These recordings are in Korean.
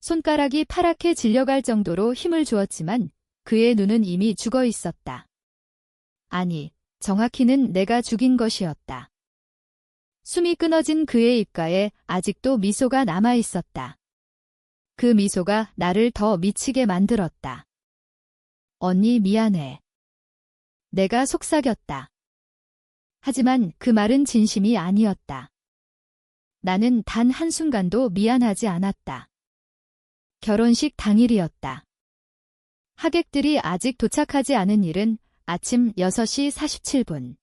손가락이 파랗게 질려갈 정도로 힘을 주었지만 그의 눈은 이미 죽어 있었다. 아니, 정확히는 내가 죽인 것이었다. 숨이 끊어진 그의 입가에 아직도 미소가 남아 있었다. 그 미소가 나를 더 미치게 만들었다. 언니 미안해. 내가 속삭였다. 하지만 그 말은 진심이 아니었다. 나는 단 한순간도 미안하지 않았다. 결혼식 당일이었다. 하객들이 아직 도착하지 않은 일은 아침 6시 47분.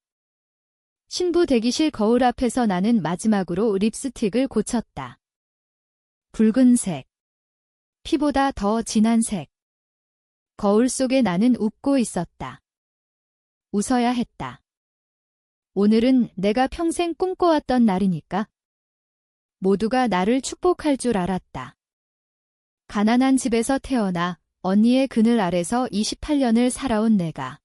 신부 대기실 거울 앞에서 나는 마지막으로 립스틱을 고쳤다. 붉은색. 피보다 더 진한 색. 거울 속에 나는 웃고 있었다. 웃어야 했다. 오늘은 내가 평생 꿈꿔왔던 날이니까. 모두가 나를 축복할 줄 알았다. 가난한 집에서 태어나 언니의 그늘 아래서 28년을 살아온 내가.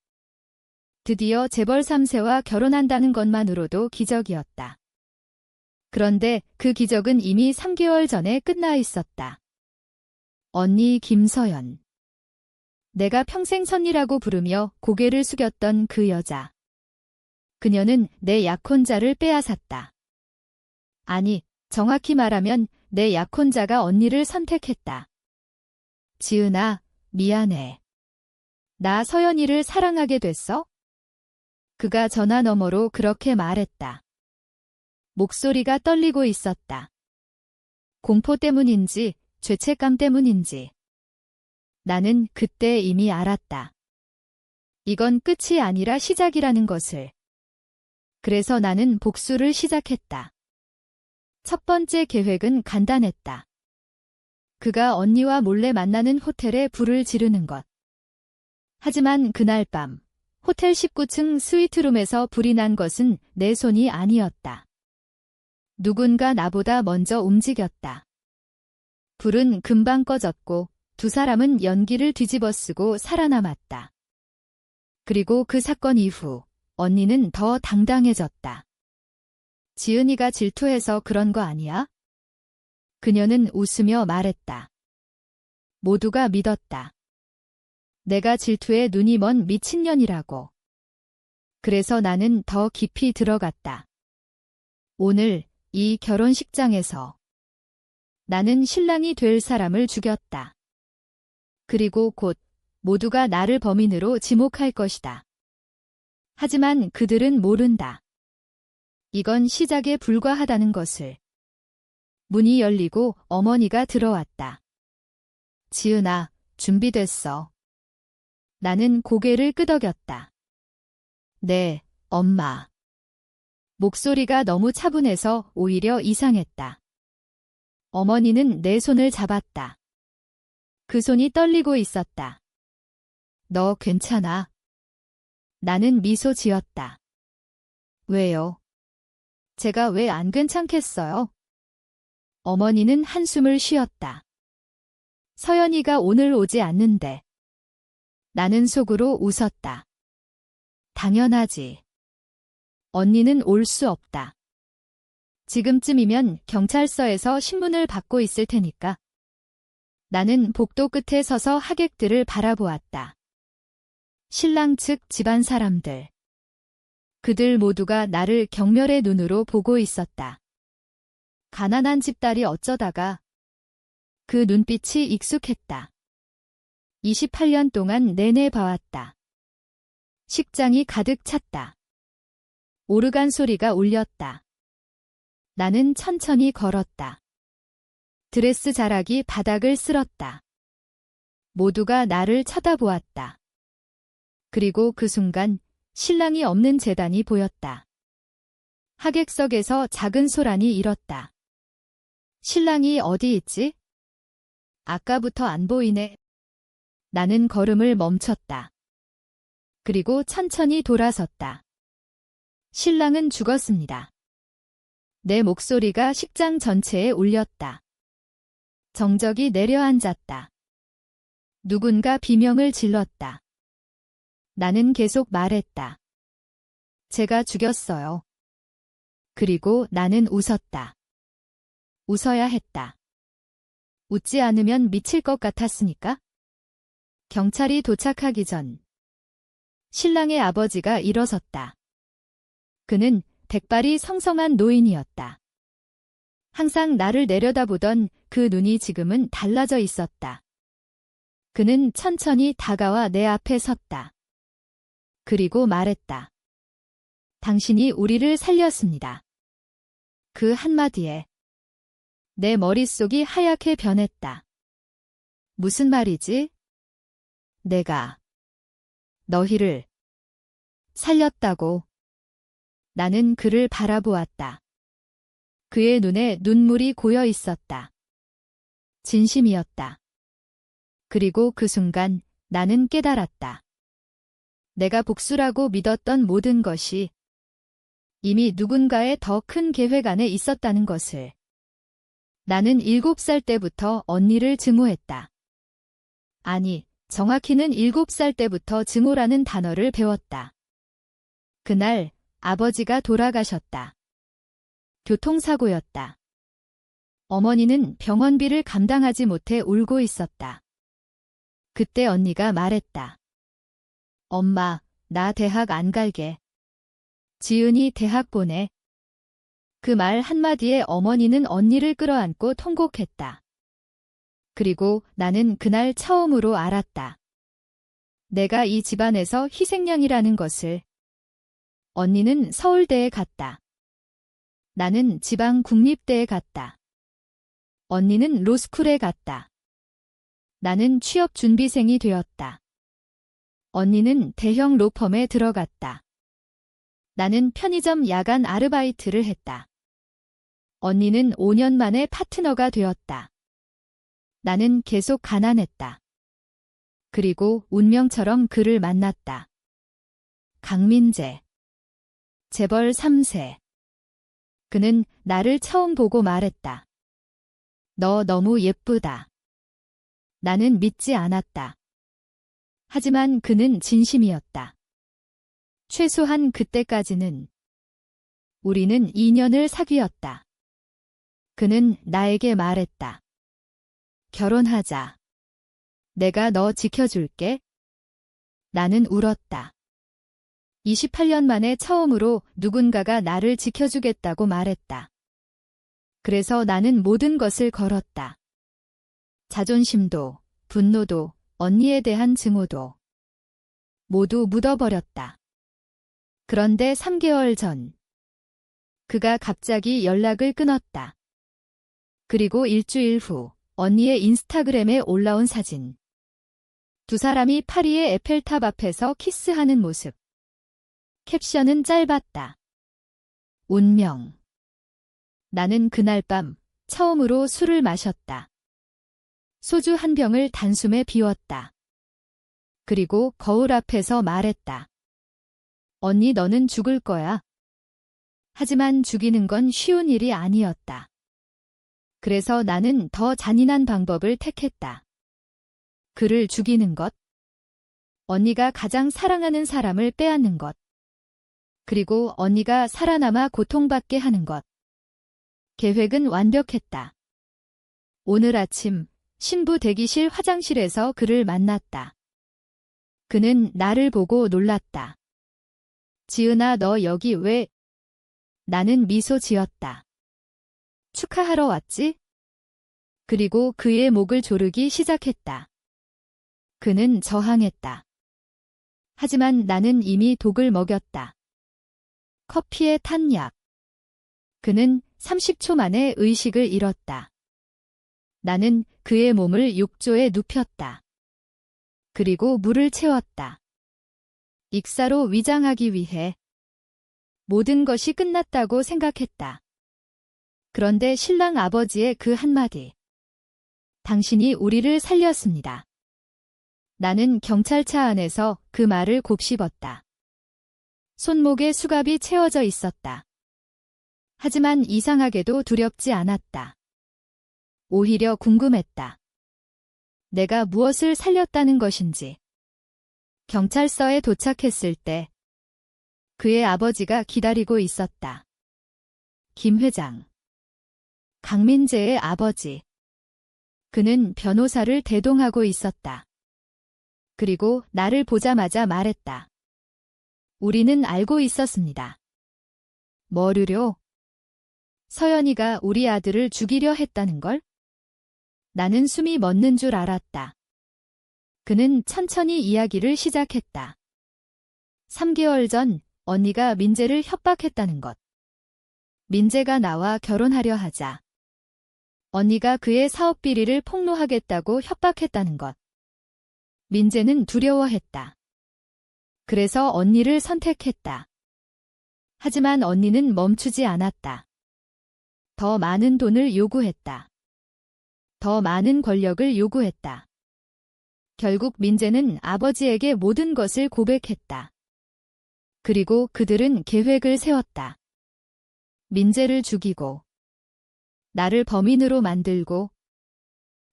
드디어 재벌 3세와 결혼한다는 것만으로도 기적이었다. 그런데 그 기적은 이미 3개월 전에 끝나 있었다. 언니 김서연. 내가 평생 선이라고 부르며 고개를 숙였던 그 여자. 그녀는 내 약혼자를 빼앗았다. 아니, 정확히 말하면 내 약혼자가 언니를 선택했다. 지은아, 미안해. 나 서연이를 사랑하게 됐어? 그가 전화 너머로 그렇게 말했다. 목소리가 떨리고 있었다. 공포 때문인지 죄책감 때문인지. 나는 그때 이미 알았다. 이건 끝이 아니라 시작이라는 것을. 그래서 나는 복수를 시작했다. 첫 번째 계획은 간단했다. 그가 언니와 몰래 만나는 호텔에 불을 지르는 것. 하지만 그날 밤, 호텔 19층 스위트룸에서 불이 난 것은 내 손이 아니었다. 누군가 나보다 먼저 움직였다. 불은 금방 꺼졌고 두 사람은 연기를 뒤집어 쓰고 살아남았다. 그리고 그 사건 이후 언니는 더 당당해졌다. 지은이가 질투해서 그런 거 아니야? 그녀는 웃으며 말했다. 모두가 믿었다. 내가 질투에 눈이 먼 미친년이라고. 그래서 나는 더 깊이 들어갔다. 오늘 이 결혼식장에서 나는 신랑이 될 사람을 죽였다. 그리고 곧 모두가 나를 범인으로 지목할 것이다. 하지만 그들은 모른다. 이건 시작에 불과하다는 것을. 문이 열리고 어머니가 들어왔다. 지은아, 준비됐어. 나는 고개를 끄덕였다. 네, 엄마. 목소리가 너무 차분해서 오히려 이상했다. 어머니는 내 손을 잡았다. 그 손이 떨리고 있었다. 너 괜찮아? 나는 미소 지었다. 왜요? 제가 왜 안 괜찮겠어요? 어머니는 한숨을 쉬었다. 서연이가 오늘 오지 않는데. 나는 속으로 웃었다. 당연하지. 언니는 올 수 없다. 지금쯤이면 경찰서에서 신문을 받고 있을 테니까. 나는 복도 끝에 서서 하객들을 바라보았다. 신랑 측 집안 사람들. 그들 모두가 나를 경멸의 눈으로 보고 있었다. 가난한 집딸이 어쩌다가 그 눈빛이 익숙했다. 28년 동안 내내 봐왔다. 식장이 가득 찼다. 오르간 소리가 울렸다. 나는 천천히 걸었다. 드레스 자락이 바닥을 쓸었다. 모두가 나를 쳐다보았다. 그리고 그 순간 신랑이 없는 재단이 보였다. 하객석에서 작은 소란이 일었다. 신랑이 어디 있지? 아까부터 안 보이네. 나는 걸음을 멈췄다. 그리고 천천히 돌아섰다. 신랑은 죽었습니다. 내 목소리가 식장 전체에 울렸다. 정적이 내려앉았다. 누군가 비명을 질렀다. 나는 계속 말했다. 제가 죽였어요. 그리고 나는 웃었다. 웃어야 했다. 웃지 않으면 미칠 것 같았으니까? 경찰이 도착하기 전 신랑의 아버지가 일어섰다. 그는 백발이 성성한 노인이었다. 항상 나를 내려다보던 그 눈이 지금은 달라져 있었다. 그는 천천히 다가와 내 앞에 섰다. 그리고 말했다. 당신이 우리를 살렸습니다. 그 한마디에 내 머릿속이 하얗게 변했다. 무슨 말이지? 내가 너희를 살렸다고. 나는 그를 바라보았다. 그의 눈에 눈물이 고여 있었다. 진심이었다. 그리고 그 순간 나는 깨달았다. 내가 복수라고 믿었던 모든 것이 이미 누군가의 더 큰 계획 안에 있었다는 것을. 나는 일곱 살 때부터 언니를 증오했다. 아니, 정확히는 일곱 살 때부터 증오라는 단어를 배웠다. 그날 아버지가 돌아가셨다. 교통사고였다. 어머니는 병원비를 감당하지 못해 울고 있었다. 그때 언니가 말했다. 엄마, 나 대학 안 갈게. 지은이 대학 보내. 그 말 한마디에 어머니는 언니를 끌어안고 통곡했다. 그리고 나는 그날 처음으로 알았다. 내가 이 집안에서 희생양이라는 것을. 언니는 서울대에 갔다. 나는 지방 국립대에 갔다. 언니는 로스쿨에 갔다. 나는 취업 준비생이 되었다. 언니는 대형 로펌에 들어갔다. 나는 편의점 야간 아르바이트를 했다. 언니는 5년 만에 파트너가 되었다. 나는 계속 가난했다. 그리고 운명처럼 그를 만났다. 강민재. 재벌 3세. 그는 나를 처음 보고 말했다. 너 너무 예쁘다. 나는 믿지 않았다. 하지만 그는 진심이었다. 최소한 그때까지는 우리는 2년을 사귀었다. 그는 나에게 말했다. 결혼하자. 내가 너 지켜줄게. 나는 울었다. 28년 만에 처음으로 누군가가 나를 지켜주겠다고 말했다. 그래서 나는 모든 것을 걸었다. 자존심도, 분노도, 언니에 대한 증오도 모두 묻어버렸다. 그런데 3개월 전 그가 갑자기 연락을 끊었다. 그리고 일주일 후 언니의 인스타그램에 올라온 사진. 두 사람이 파리의 에펠탑 앞에서 키스하는 모습. 캡션은 짧았다. 운명. 나는 그날 밤 처음으로 술을 마셨다. 소주 한 병을 단숨에 비웠다. 그리고 거울 앞에서 말했다. 언니 너는 죽을 거야. 하지만 죽이는 건 쉬운 일이 아니었다. 그래서 나는 더 잔인한 방법을 택했다. 그를 죽이는 것. 언니가 가장 사랑하는 사람을 빼앗는 것. 그리고 언니가 살아남아 고통받게 하는 것. 계획은 완벽했다. 오늘 아침 신부 대기실 화장실에서 그를 만났다. 그는 나를 보고 놀랐다. 지은아 너 여기 왜? 나는 미소 지었다. 축하하러 왔지? 그리고 그의 목을 조르기 시작했다. 그는 저항했다. 하지만 나는 이미 독을 먹였다. 커피에 탄 약. 그는 30초 만에 의식을 잃었다. 나는 그의 몸을 욕조에 눕혔다. 그리고 물을 채웠다. 익사로 위장하기 위해 모든 것이 끝났다고 생각했다. 그런데 신랑 아버지의 그 한마디. 당신이 우리를 살렸습니다. 나는 경찰차 안에서 그 말을 곱씹었다. 손목에 수갑이 채워져 있었다. 하지만 이상하게도 두렵지 않았다. 오히려 궁금했다. 내가 무엇을 살렸다는 것인지. 경찰서에 도착했을 때 그의 아버지가 기다리고 있었다. 김 회장. 강민재의 아버지. 그는 변호사를 대동하고 있었다. 그리고 나를 보자마자 말했다. 우리는 알고 있었습니다. 뭐류료? 서연이가 우리 아들을 죽이려 했다는 걸? 나는 숨이 멎는 줄 알았다. 그는 천천히 이야기를 시작했다. 3개월 전 언니가 민재를 협박했다는 것. 민재가 나와 결혼하려 하자. 언니가 그의 사업 비리를 폭로하겠다고 협박했다는 것. 민재는 두려워했다. 그래서 언니를 선택했다. 하지만 언니는 멈추지 않았다. 더 많은 돈을 요구했다. 더 많은 권력을 요구했다. 결국 민재는 아버지에게 모든 것을 고백했다. 그리고 그들은 계획을 세웠다. 민재를 죽이고, 나를 범인으로 만들고,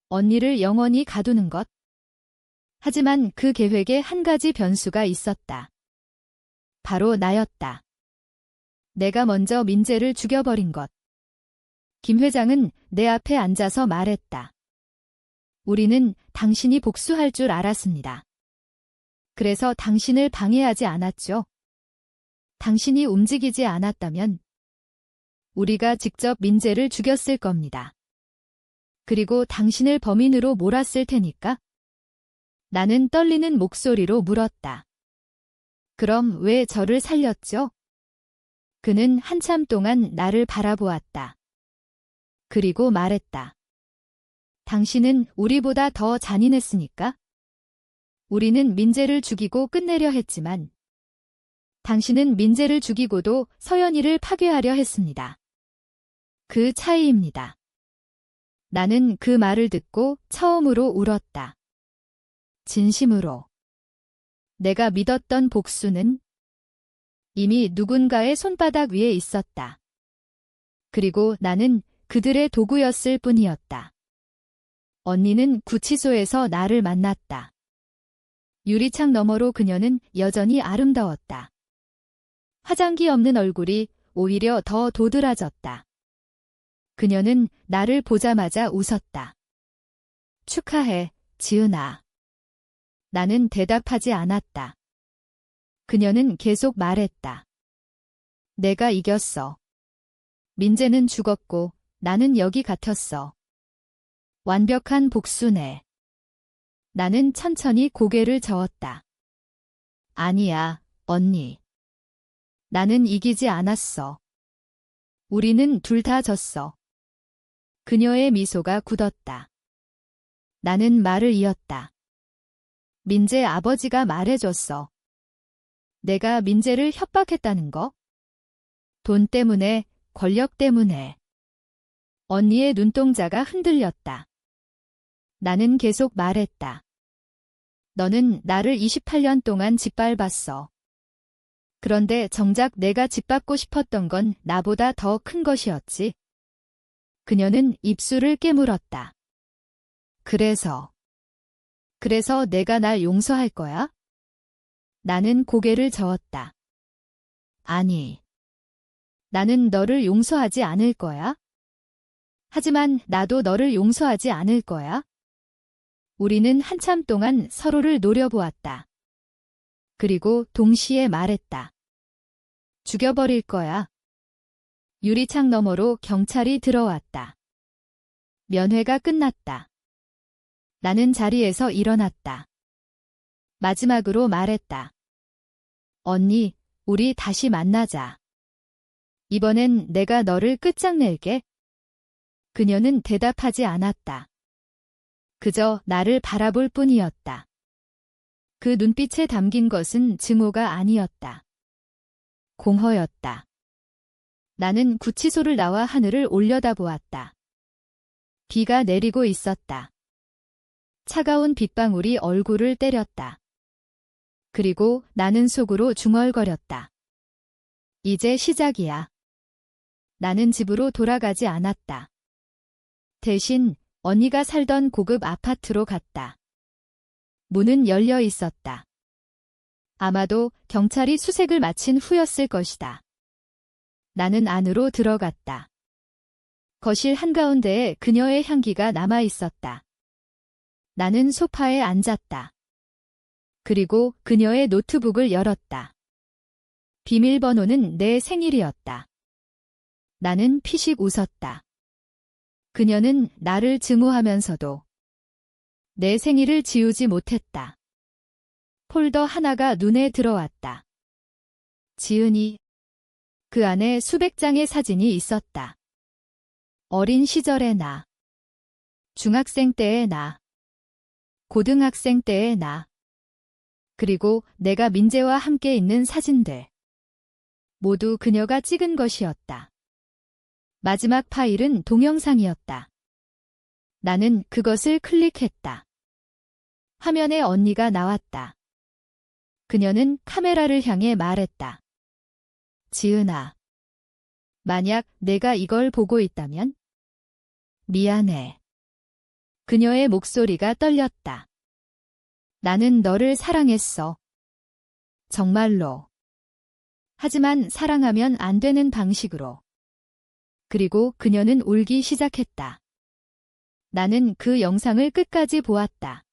언니를 영원히 가두는 것. 하지만 그 계획에 한 가지 변수가 있었다. 바로 나였다. 내가 먼저 민재를 죽여버린 것. 김 회장은 내 앞에 앉아서 말했다. 우리는 당신이 복수할 줄 알았습니다. 그래서 당신을 방해하지 않았죠. 당신이 움직이지 않았다면 우리가 직접 민재를 죽였을 겁니다. 그리고 당신을 범인으로 몰았을 테니까. 나는 떨리는 목소리로 물었다. 그럼 왜 저를 살렸죠? 그는 한참 동안 나를 바라보았다. 그리고 말했다. 당신은 우리보다 더 잔인했으니까? 우리는 민재를 죽이고 끝내려 했지만, 당신은 민재를 죽이고도 서연이를 파괴하려 했습니다. 그 차이입니다. 나는 그 말을 듣고 처음으로 울었다. 진심으로. 내가 믿었던 복수는 이미 누군가의 손바닥 위에 있었다. 그리고 나는 그들의 도구였을 뿐이었다. 언니는 구치소에서 나를 만났다. 유리창 너머로 그녀는 여전히 아름다웠다. 화장기 없는 얼굴이 오히려 더 도드라졌다. 그녀는 나를 보자마자 웃었다. 축하해, 지은아. 나는 대답하지 않았다. 그녀는 계속 말했다. 내가 이겼어. 민재는 죽었고 나는 여기 갇혔어. 완벽한 복수네. 나는 천천히 고개를 저었다. 아니야, 언니. 나는 이기지 않았어. 우리는 둘 다 졌어. 그녀의 미소가 굳었다. 나는 말을 이었다. 민재 아버지가 말해줬어. 내가 민재를 협박했다는 거? 돈 때문에, 권력 때문에. 언니의 눈동자가 흔들렸다. 나는 계속 말했다. 너는 나를 28년 동안 짓밟았어. 그런데 정작 내가 짓밟고 싶었던 건 나보다 더 큰 것이었지. 그녀는 입술을 깨물었다. 그래서, 그래서 내가 날 용서할 거야? 나는 고개를 저었다. 아니, 나는 너를 용서하지 않을 거야? 하지만 나도 너를 용서하지 않을 거야? 우리는 한참 동안 서로를 노려보았다. 그리고 동시에 말했다. 죽여버릴 거야. 유리창 너머로 경찰이 들어왔다. 면회가 끝났다. 나는 자리에서 일어났다. 마지막으로 말했다. 언니, 우리 다시 만나자. 이번엔 내가 너를 끝장낼게. 그녀는 대답하지 않았다. 그저 나를 바라볼 뿐이었다. 그 눈빛에 담긴 것은 증오가 아니었다. 공허였다. 나는 구치소를 나와 하늘을 올려다보았다. 비가 내리고 있었다. 차가운 빗방울이 얼굴을 때렸다. 그리고 나는 속으로 중얼거렸다. 이제 시작이야. 나는 집으로 돌아가지 않았다. 대신 언니가 살던 고급 아파트로 갔다. 문은 열려 있었다. 아마도 경찰이 수색을 마친 후였을 것이다. 나는 안으로 들어갔다. 거실 한가운데에 그녀의 향기가 남아 있었다. 나는 소파에 앉았다. 그리고 그녀의 노트북을 열었다. 비밀번호는 내 생일이었다. 나는 피식 웃었다. 그녀는 나를 증오하면서도 내 생일을 지우지 못했다. 폴더 하나가 눈에 들어왔다. 지은이. 그 안에 수백 장의 사진이 있었다. 어린 시절의 나. 중학생 때의 나. 고등학생 때의 나. 그리고 내가 민재와 함께 있는 사진들. 모두 그녀가 찍은 것이었다. 마지막 파일은 동영상이었다. 나는 그것을 클릭했다. 화면에 언니가 나왔다. 그녀는 카메라를 향해 말했다. 지은아. 만약 내가 이걸 보고 있다면? 미안해. 그녀의 목소리가 떨렸다. 나는 너를 사랑했어. 정말로. 하지만 사랑하면 안 되는 방식으로. 그리고 그녀는 울기 시작했다. 나는 그 영상을 끝까지 보았다.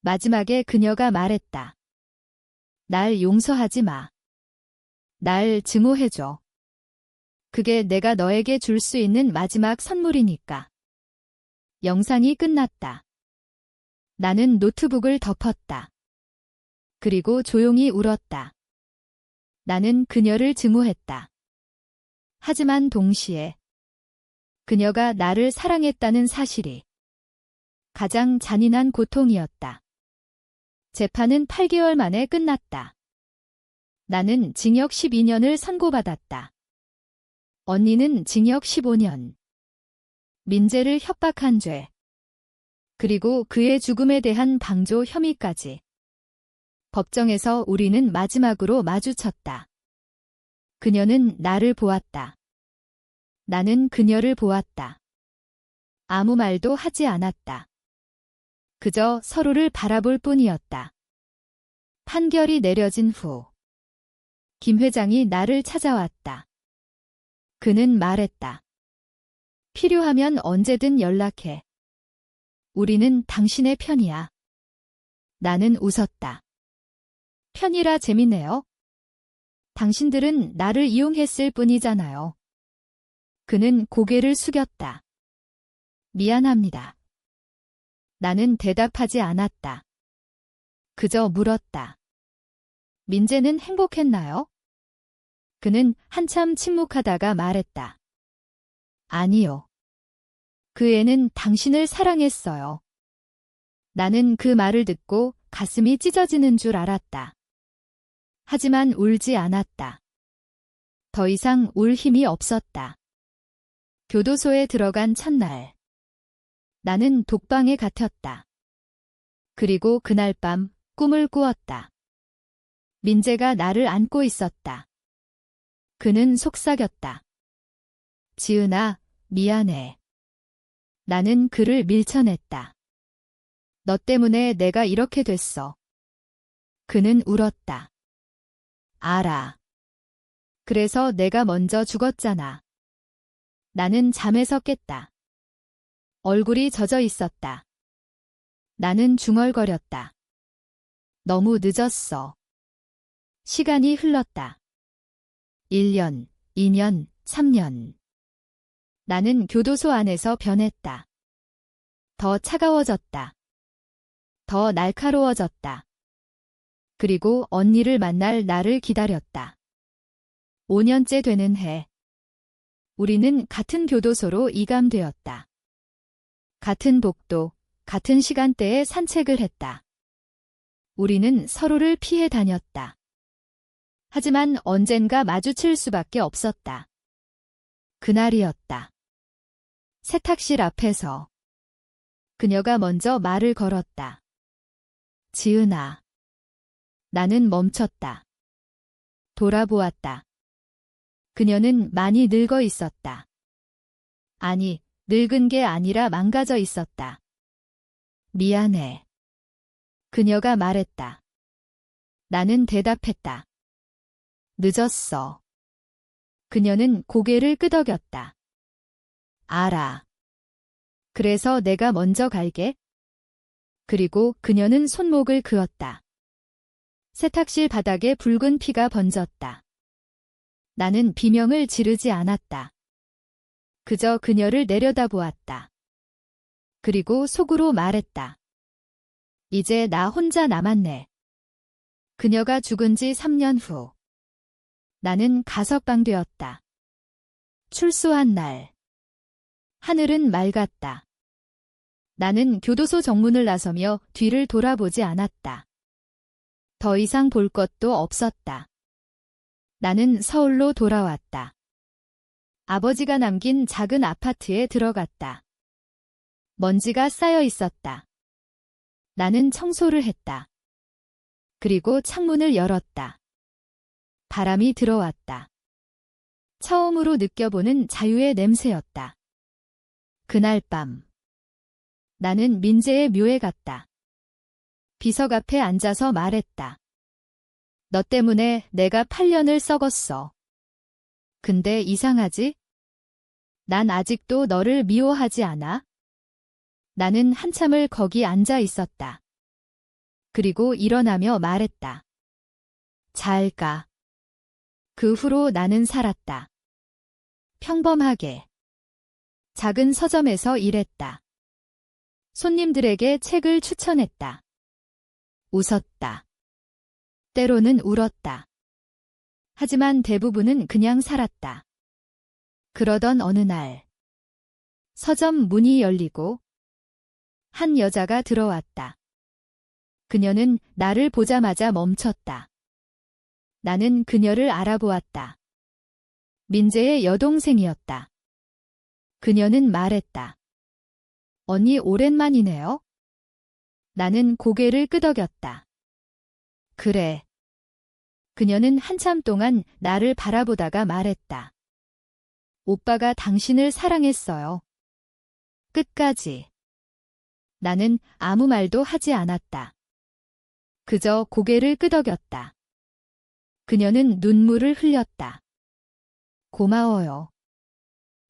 마지막에 그녀가 말했다. 날 용서하지 마. 날 증오해줘. 그게 내가 너에게 줄 수 있는 마지막 선물이니까. 영상이 끝났다. 나는 노트북을 덮었다. 그리고 조용히 울었다. 나는 그녀를 증오했다. 하지만 동시에 그녀가 나를 사랑했다는 사실이 가장 잔인한 고통이었다. 재판은 8개월 만에 끝났다. 나는 징역 12년을 선고받았다. 언니는 징역 15년. 민재를 협박한 죄. 그리고 그의 죽음에 대한 방조 혐의까지. 법정에서 우리는 마지막으로 마주쳤다. 그녀는 나를 보았다. 나는 그녀를 보았다. 아무 말도 하지 않았다. 그저 서로를 바라볼 뿐이었다. 판결이 내려진 후, 김 회장이 나를 찾아왔다. 그는 말했다. 필요하면 언제든 연락해. 우리는 당신의 편이야. 나는 웃었다. 편이라 재밌네요. 당신들은 나를 이용했을 뿐이잖아요. 그는 고개를 숙였다. 미안합니다. 나는 대답하지 않았다. 그저 물었다. 민재는 행복했나요? 그는 한참 침묵하다가 말했다. 아니요. 그 애는 당신을 사랑했어요. 나는 그 말을 듣고 가슴이 찢어지는 줄 알았다. 하지만 울지 않았다. 더 이상 울 힘이 없었다. 교도소에 들어간 첫날. 나는 독방에 갇혔다. 그리고 그날 밤 꿈을 꾸었다. 민재가 나를 안고 있었다. 그는 속삭였다. 지은아, 미안해. 나는 그를 밀쳐냈다. 너 때문에 내가 이렇게 됐어. 그는 울었다. 알아. 그래서 내가 먼저 죽었잖아. 나는 잠에서 깼다. 얼굴이 젖어 있었다. 나는 중얼거렸다. 너무 늦었어. 시간이 흘렀다. 1년, 2년, 3년. 나는 교도소 안에서 변했다. 더 차가워졌다. 더 날카로워졌다. 그리고 언니를 만날 나를 기다렸다. 5년째 되는 해. 우리는 같은 교도소로 이감되었다. 같은 복도, 같은 시간대에 산책을 했다. 우리는 서로를 피해 다녔다. 하지만 언젠가 마주칠 수밖에 없었다. 그날이었다. 세탁실 앞에서 그녀가 먼저 말을 걸었다. 지은아. 나는 멈췄다. 돌아보았다. 그녀는 많이 늙어 있었다. 아니, 늙은 게 아니라 망가져 있었다. 미안해. 그녀가 말했다. 나는 대답했다. 늦었어. 그녀는 고개를 끄덕였다. 알아. 그래서 내가 먼저 갈게. 그리고 그녀는 손목을 그었다. 세탁실 바닥에 붉은 피가 번졌다. 나는 비명을 지르지 않았다. 그저 그녀를 내려다보았다. 그리고 속으로 말했다. 이제 나 혼자 남았네. 그녀가 죽은 지 3년 후. 나는 가석방되었다. 출소한 날. 하늘은 맑았다. 나는 교도소 정문을 나서며 뒤를 돌아보지 않았다. 더 이상 볼 것도 없었다. 나는 서울로 돌아왔다. 아버지가 남긴 작은 아파트에 들어갔다. 먼지가 쌓여 있었다. 나는 청소를 했다. 그리고 창문을 열었다. 바람이 들어왔다. 처음으로 느껴보는 자유의 냄새였다. 그날 밤. 나는 민재의 묘에 갔다. 비석 앞에 앉아서 말했다. 너 때문에 내가 8년을 썩었어. 근데 이상하지? 난 아직도 너를 미워하지 않아? 나는 한참을 거기 앉아 있었다. 그리고 일어나며 말했다. 잘 가. 그 후로 나는 살았다. 평범하게. 작은 서점에서 일했다. 손님들에게 책을 추천했다. 웃었다. 때로는 울었다. 하지만 대부분은 그냥 살았다. 그러던 어느 날, 서점 문이 열리고, 한 여자가 들어왔다. 그녀는 나를 보자마자 멈췄다. 나는 그녀를 알아보았다. 민재의 여동생이었다. 그녀는 말했다. 언니 오랜만이네요. 나는 고개를 끄덕였다. 그래. 그녀는 한참 동안 나를 바라보다가 말했다. 오빠가 당신을 사랑했어요. 끝까지. 나는 아무 말도 하지 않았다. 그저 고개를 끄덕였다. 그녀는 눈물을 흘렸다. 고마워요.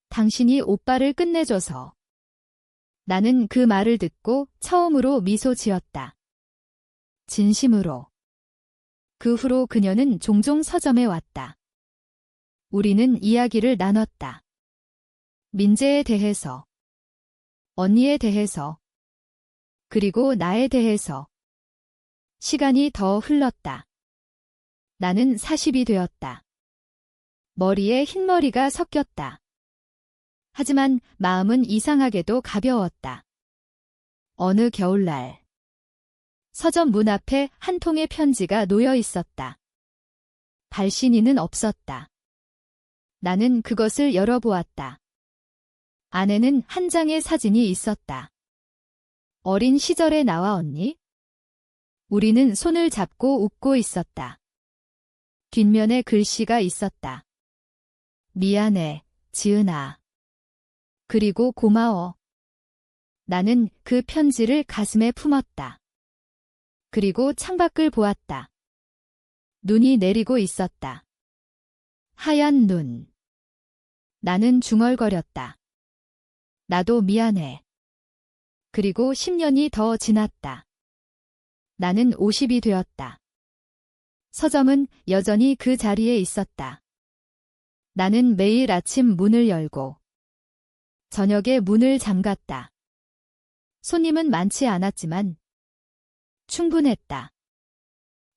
당신이 오빠를 끝내줘서. 나는 그 말을 듣고 처음으로 미소 지었다. 진심으로. 그 후로 그녀는 종종 서점에 왔다. 우리는 이야기를 나눴다. 민재에 대해서, 언니에 대해서, 그리고 나에 대해서. 시간이 더 흘렀다. 나는 40이 되었다. 머리에 흰머리가 섞였다. 하지만 마음은 이상하게도 가벼웠다. 어느 겨울날. 서점 문 앞에 한 통의 편지가 놓여 있었다. 발신인은 없었다. 나는 그것을 열어보았다. 안에는 한 장의 사진이 있었다. 어린 시절의 나와 언니? 우리는 손을 잡고 웃고 있었다. 뒷면에 글씨가 있었다. 미안해, 지은아. 그리고 고마워. 나는 그 편지를 가슴에 품었다. 그리고 창밖을 보았다. 눈이 내리고 있었다. 하얀 눈. 나는 중얼거렸다. 나도 미안해. 그리고 10년이 더 지났다. 나는 50이 되었다. 서점은 여전히 그 자리에 있었다. 나는 매일 아침 문을 열고 저녁에 문을 잠갔다. 손님은 많지 않았지만 충분했다.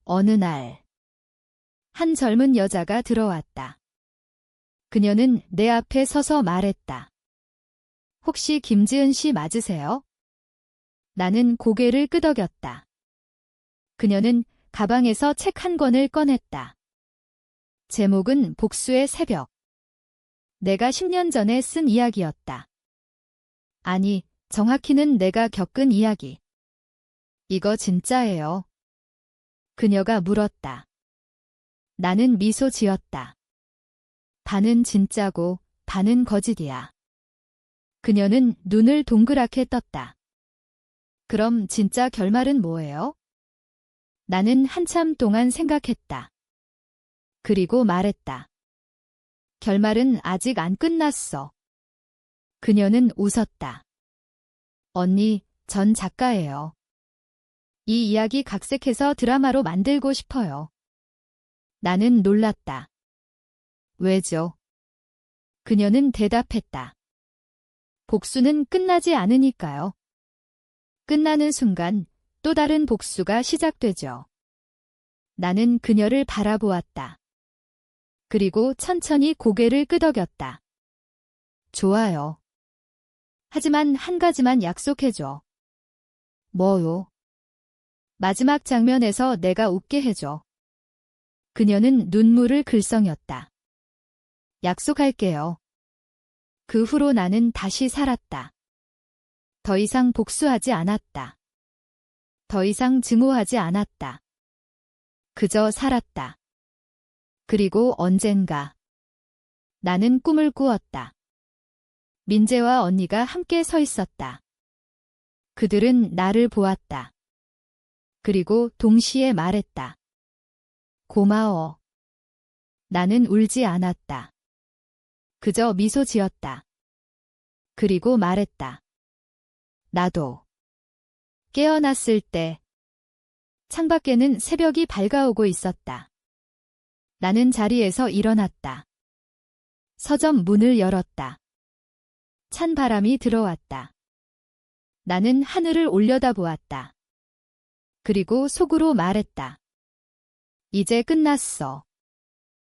어느 날, 한 젊은 여자가 들어왔다. 그녀는 내 앞에 서서 말했다. 혹시 김지은 씨 맞으세요? 나는 고개를 끄덕였다. 그녀는 가방에서 책 한 권을 꺼냈다. 제목은 복수의 새벽. 내가 10년 전에 쓴 이야기였다. 아니, 정확히는 내가 겪은 이야기. 이거 진짜예요. 그녀가 물었다. 나는 미소 지었다. 반은 진짜고 반은 거짓이야. 그녀는 눈을 동그랗게 떴다. 그럼 진짜 결말은 뭐예요? 나는 한참 동안 생각했다. 그리고 말했다. 결말은 아직 안 끝났어. 그녀는 웃었다. 언니, 전 작가예요. 이 이야기 각색해서 드라마로 만들고 싶어요. 나는 놀랐다. 왜죠? 그녀는 대답했다. 복수는 끝나지 않으니까요. 끝나는 순간 또 다른 복수가 시작되죠. 나는 그녀를 바라보았다. 그리고 천천히 고개를 끄덕였다. 좋아요. 하지만 한 가지만 약속해줘. 뭐요? 마지막 장면에서 내가 웃게 해줘. 그녀는 눈물을 글썽였다. 약속할게요. 그 후로 나는 다시 살았다. 더 이상 복수하지 않았다. 더 이상 증오하지 않았다. 그저 살았다. 그리고 언젠가 나는 꿈을 꾸었다. 민재와 언니가 함께 서 있었다. 그들은 나를 보았다. 그리고 동시에 말했다. 고마워. 나는 울지 않았다. 그저 미소 지었다. 그리고 말했다. 나도. 깨어났을 때 창밖에는 새벽이 밝아오고 있었다. 나는 자리에서 일어났다. 서점 문을 열었다. 찬 바람이 들어왔다. 나는 하늘을 올려다보았다. 그리고 속으로 말했다. 이제 끝났어.